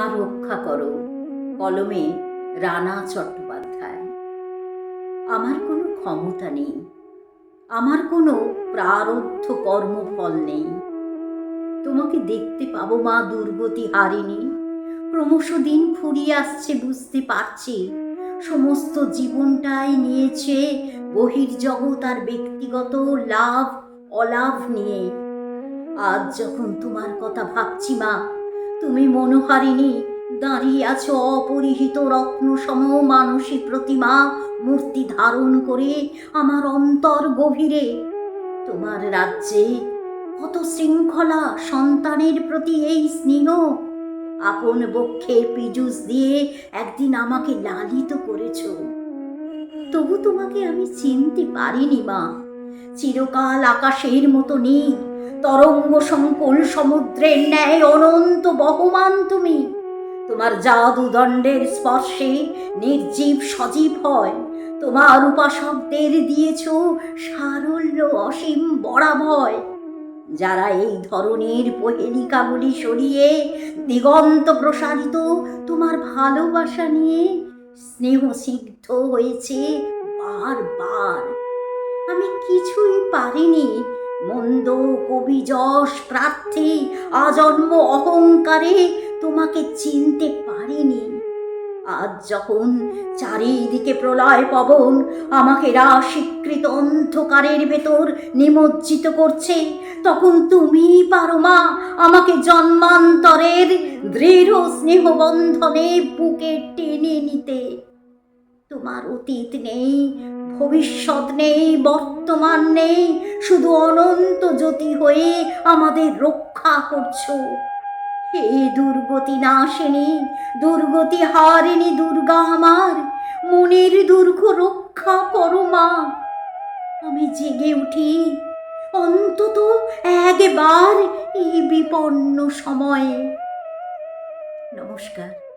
মা রক্ষা করো, কলমে রানা চট্টোপাধ্যায়। আমার কোনো ক্ষমতা নেই, আমার কোনো প্রারব্ধ কর্মফল নেই। তোমাকে দেখতে পাবো মা দুর্গতি হারিনি ক্রমশ দিন ফুরিয়ে আসছে, বুঝতে পারছি। সমস্ত জীবনটাই নিয়েছে বহির্জগৎ আর ব্যক্তিগত লাভ, অলাভ নিয়ে। আজ যখন তোমার কথা ভাবছি মা তুমি মনোহারিণী, দাঁড়িয়ে আছো অপরিহিত রত্ন সম মানসী প্রতিমা মূর্তি ধারণ করে আমার অন্তর গভীরে। তোমার রাজ্যে কত শৃঙ্খলা সন্তানের প্রতি এই স্নেহ? আপন বক্ষে পিজুস দিয়ে একদিন আমাকে লালিত করেছ। তবু তোমাকে আমি চিনতে পারিনি মা। চিরকাল আকাশের মতো নেই। তরঙ্গ সংকুল সমুদ্রের ন্যায় অনন্ত বহমান তুমি। তোমার জাদু দণ্ডের স্পর্শে নির্জীব সজীব হয়। তোমার উপাসকদের দিয়েছ সারল্য অসীম বরাভয় যারা এই ধরনের প্রহেলিকাগুলি সরিয়ে দিগন্ত প্রসারিত তোমার ভালোবাসা নিয়ে স্নেহসিদ্ধ হয়েছে বারবার। আমি কিছুই পারিনি মন্দ কবি যশ প্রার্থী, আজন্ম অহংকারে তোমাকে চিনতে পারিনি। আজ যখন চারিদিকে প্রলয় পবন আমাকে রাশিকৃত অন্ধকারের ভেতর নিমজ্জিত করছে, তখন তুমি পারো মা, আমাকে জন্মান্তরের দৃঢ় স্নেহবন্ধনে বুকে টেনে নিতে। তোমার অতীত নেই, ভবিষ্যৎ নেই, বর্তমান নেই, শুধু অনন্ত জ্যোতি হয়ে আমাদের রক্ষা করছ। হে দুর্গতি নাশিনী, দুর্গতি হারিণী দুর্গা আমার, মনের দুর্গ রক্ষা করো মা। আমি জেগে উঠি, অন্তত একবার এই বিপন্ন সময়ে। নমস্কার।